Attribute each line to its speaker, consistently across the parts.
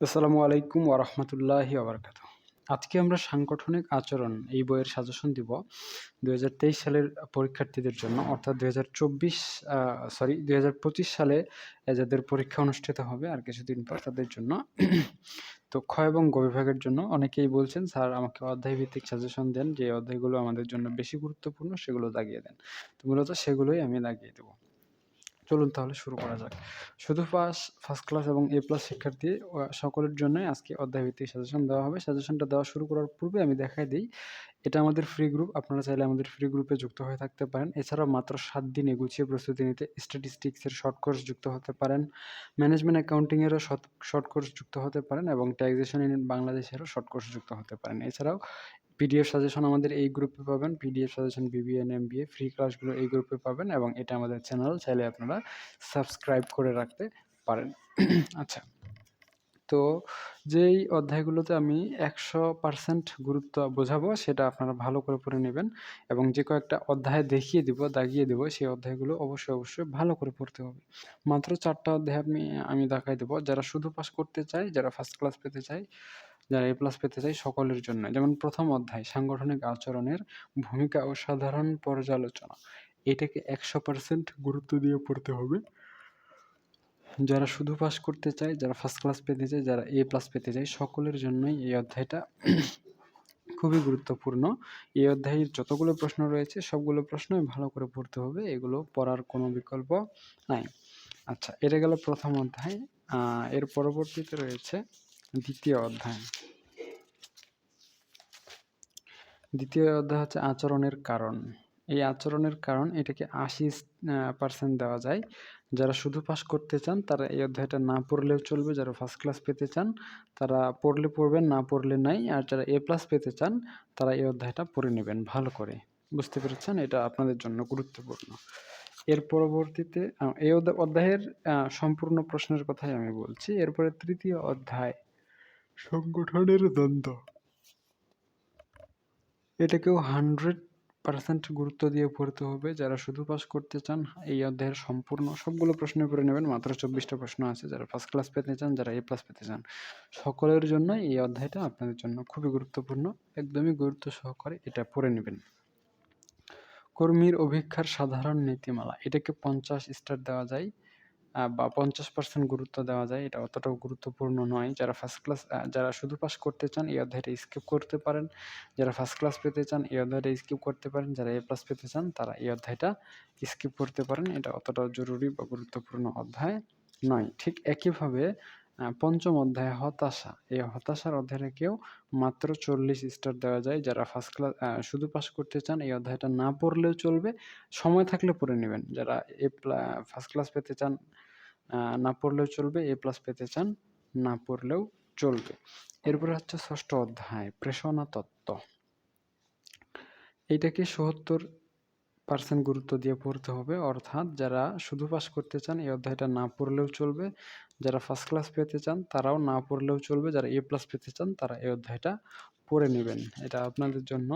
Speaker 1: আসসালামু আলাইকুম ওরহমতুল্লাহি ওবরকাত আজকে আমরা সাংগঠনিক আচরণ এই বইয়ের সাজেশন দিব দু হাজার তেইশ সালের পরীক্ষার্থীদের জন্য, অর্থাৎ দু হাজার চব্বিশ সরি দু হাজার পঁচিশ সালে যাদের পরীক্ষা অনুষ্ঠিত হবে আর কিছুদিন পর তাদের জন্য। তো ক্ষয় এবং গবিভাগের জন্য অনেকেই বলছেন, স্যার, আমাকে অধ্যায় ভিত্তিক সাজেশন দেন যে অধ্যায়গুলো আমাদের জন্য বেশি গুরুত্বপূর্ণ, সেগুলো দাগিয়ে দেন। তো মূলত সেগুলোই আমি দাগিয়ে দেবো। চলুন তাহলে শুরু করা যাক। শুধু পাস ফার্স্ট ক্লাস এবং এ প্লাস শিক্ষার্থী সকলের জন্যই আজকে অধ্যায়ভিত্তিক সাজেশন দেওয়া হবে। সাজেশনটা দেওয়া শুরু করার পূর্বে আমি দেখাই দিই, এটা আমাদের ফ্রি গ্রুপ আপনারা চাইলে আমাদের ফ্রি গ্রুপে যুক্ত হয়ে থাকতে পারেন। এছাড়াও মাত্র সাত দিনে গুছিয়ে প্রস্তুতি নিতে স্ট্যাটিস্টিক্সের শর্ট কোর্স যুক্ত হতে পারেন। ম্যানেজমেন্ট অ্যাকাউন্টিংয়েরও শর্ট কোর্স যুক্ত হতে পারেন এবং ট্যাক্সেশন ইন বাংলাদেশেরও শর্ট কোর্স যুক্ত হতে পারেন। এছাড়াও পিডিএফ সাজেশন আমাদের এই গ্রুপে পাবেন। PDF suggestion BBN MBA free ক্লাসগুলো এই গ্রুপে পাবেন এবং এটা আমাদের চ্যানেল চাইলে আপনারা সাবস্ক্রাইব করে রাখতে পারেন। আচ্ছা তো যেই অধ্যায়গুলোতে আমি একশো পার্সেন্ট গুরুত্ব বোঝাবো, সেটা আপনারা ভালো করে পড়ে নেবেন এবং যে কয়েকটা অধ্যায় দেখিয়ে দিব, দাগিয়ে দেবো, সেই অধ্যায়গুলো অবশ্যই অবশ্যই ভালো করে পড়তে হবে। মাত্র চারটা অধ্যায় আমি আমি দেখাই দেবো। যারা শুধু পাস করতে চায়, যারা ফার্স্ট ক্লাস পেতে চায় যারা এ প্লাস পেতে চাই সকলের জন্য যেমন প্রথম অধ্যায়, সাংগঠনিক আচরণের ভূমিকা ও সাধারণ পর্যালোচনা। এটাকে একশো পার্সেন্ট গুরুত্ব দিয়ে পড়তে হবে। যারা শুধু পাস করতে চায়, যারা ফার্স্ট ক্লাস পেতে চায়, যারা এ প্লাস পেতে চায়, সকলের জন্যই এই অধ্যায়টা খুবই গুরুত্বপূর্ণ। এই অধ্যায়ের যতগুলো প্রশ্ন রয়েছে, সবগুলো প্রশ্নই ভালো করে পড়তে হবে। এগুলো পড়ার কোনো বিকল্প নাই। আচ্ছা এটা গেল প্রথম অধ্যায়। এর পরবর্তীতে রয়েছে দ্বিতীয় অধ্যায়। দ্বিতীয় অধ্যায় হচ্ছে আচরণের কারণ। এই আচরণের কারণ এটাকে আশি পার্সেন্ট দেওয়া যায়। যারা শুধু পাস করতে চান, তারা এই অধ্যায়টা না পড়লেও চলবে। যারা ফার্স্ট ক্লাস পেতে চান, তারা পড়লে পড়বেন, না পড়লে নাই। আর যারা এ প্লাস পেতে চান, তারা এই অধ্যায়টা পড়ে নেবেন ভালো করে। বুঝতে পেরেছেন? এটা আপনাদের জন্য গুরুত্বপূর্ণ। এর পরবর্তীতে এই অধ্যায়ের সম্পূর্ণ প্রশ্নের কথাই আমি বলছি। এরপরে তৃতীয় অধ্যায়। সংগঠনের দ্বন্দ্ব। এটাকেও হান্ড্রেড পার্সেন্ট গুরুত্ব দিয়ে পড়তে হবে। যারা শুধু পাস করতে চান, এই অধ্যায়ের সম্পূর্ণ সবগুলো প্রশ্ন করে নেবেন। মাত্র চব্বিশটা প্রশ্ন আছে। যারা ফার্স্ট ক্লাস পেতে চান, যারা এ প্লাস পেতে চান, সকলের জন্য এই অধ্যায়টা আপনাদের জন্য খুবই গুরুত্বপূর্ণ। একদমই গুরুত্ব সহকারে এটা পড়ে নেবেন। কর্মীর অভিক্ষার সাধারণ নীতিমালা, এটাকে পঞ্চাশ স্টার দেওয়া যায়। বা পঞ্চাশ পার্সেন্ট গুরুত্ব দেওয়া যায়, এটা অতটাও গুরুত্বপূর্ণ নয়। যারা ফার্স্ট ক্লাস যারা শুধু পাস করতে চান, এই অধ্যায়টা স্কিপ করতে পারেন। যারা ফার্স্ট ক্লাস পেতে চান, এই অধ্যায়টা স্কিপ করতে পারেন। যারা এ প্লাস পেতে চান, তারা এই অধ্যায়টা স্কিপ করতে পারেন। এটা অতটাও জরুরি বা গুরুত্বপূর্ণ অধ্যায় নয়। ঠিক একইভাবে পঞ্চম অধ্যায় হতাশা। এই হতাশার অধ্যায়টাকেও মাত্র চল্লিশ স্টার দেওয়া যায়। যারা ফার্স্ট ক্লাস শুধু পাস করতে চান, এই অধ্যায়টা না পড়লেও চলবে। সময় থাকলে পড়ে নেবেন। যারা এ ফার্স্ট ক্লাস পেতে চান না পড়লেও চলবে। এ প্লাস পেতে চান, না পড়লেও চলবে। এরপরে হচ্ছে ষষ্ঠ অধ্যায়, প্রেষণা তত্ত্ব। এইটাকে সত্তর পার্সেন্ট গুরুত্ব দিয়ে পড়তে হবে। অর্থাৎ যারা শুধু পাস করতে চান, এই অধ্যায়টা না পড়লেও চলবে। যারা ফার্স্ট ক্লাস পেতে চান, তারাও না পড়লেও চলবে। যারা এ প্লাস পেতে চান, তারা এই অধ্যায়টা পড়ে নেবেন। এটা আপনাদের জন্য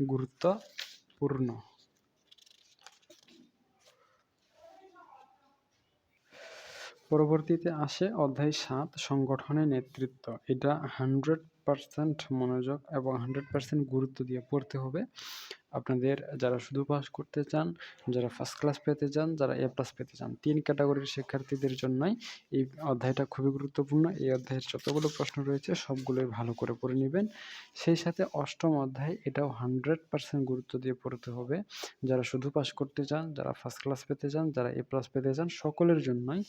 Speaker 1: গুরুত্বপূর্ণ। পরবর্তীতে আসে অধ্যায় সাত, সংগঠনের নেতৃত্ব। এটা হান্ড্রেড পারসেন্ট মনোযোগ এবং হান্ড্রেড পারসেন্ট গুরুত্ব দিয়ে পড়তে হবে। আপনাদের যারা শুধু পাস করতে চান, যারা ফার্স্ট ক্লাস পেতে চান, যারা এ প্লাস পেতে চান, তিন ক্যাটাগরির শিক্ষার্থীদের জন্যই এই অধ্যায়টা খুবই গুরুত্বপূর্ণ। এই অধ্যায়ের যতগুলো প্রশ্ন রয়েছে, সবগুলোই ভালো করে পড়ে নেবেন। সেই সাথে অষ্টম অধ্যায় এটাও হান্ড্রেড পার্সেন্ট গুরুত্ব দিয়ে পড়তে হবে। যারা শুধু পাস করতে চান, যারা ফার্স্ট ক্লাস পেতে চান, যারা এ প্লাস পেতে চান, সকলের জন্যই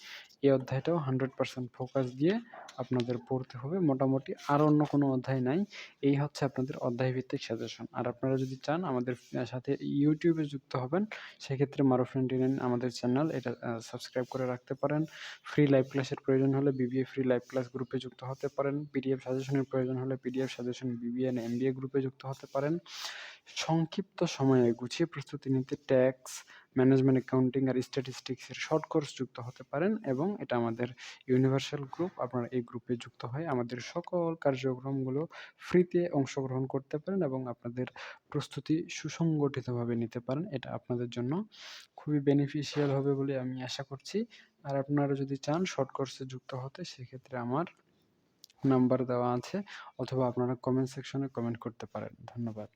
Speaker 1: এই অধ্যায়টাও হান্ড্রেড পার্সেন্ট ফোকাস দিয়ে আপনাদের পড়তে হবে। মোটামুটি আর অন্য কোনো অধ্যায় নাই। এই হচ্ছে আপনাদের অধ্যায় ভিত্তিক সাজেশন আর আপনারা যদি চান আমাদের সাথে ইউটিউবে যুক্ত হবেন, সেক্ষেত্রে মারো ফ্রেন্টিনেন আমাদের চ্যানেল এটা সাবস্ক্রাইব করে রাখতে পারেন। ফ্রি লাইভ ক্লাসের প্রয়োজন হলে বিবিএ ফ্রি লাইভ ক্লাস গ্রুপে যুক্ত হতে পারেন। পিডিএফ সাজেশনের প্রয়োজন হলে পিডিএফ সাজেশন বিবিএন এমবিএ গ্রুপে যুক্ত হতে পারেন। সংক্ষিপ্ত সময়ে গুছিয়ে প্রস্তুতি নিতে ট্যাক্স ম্যানেজমেন্ট অ্যাকাউন্টিং আর স্ট্যাটিস্টিক্সের শর্ট কোর্স যুক্ত হতে পারেন এবং এটা আমাদের ইউনিভার্সাল গ্রুপ আপনারা এই গ্রুপে যুক্ত হয়ে আমাদের সকল কার্যক্রমগুলো ফ্রিতে অংশগ্রহণ করতে পারেন এবং আপনাদের প্রস্তুতি সুসংগঠিতভাবে নিতে পারেন। এটা আপনাদের জন্য খুবই বেনিফিশিয়াল হবে বলে আমি আশা করছি। আর আপনারা যদি চান শর্ট কোর্সে যুক্ত হতে, সেক্ষেত্রে আমার নাম্বার দেওয়া আছে, অথবা আপনারা কমেন্ট সেকশনে কমেন্ট করতে পারেন। ধন্যবাদ।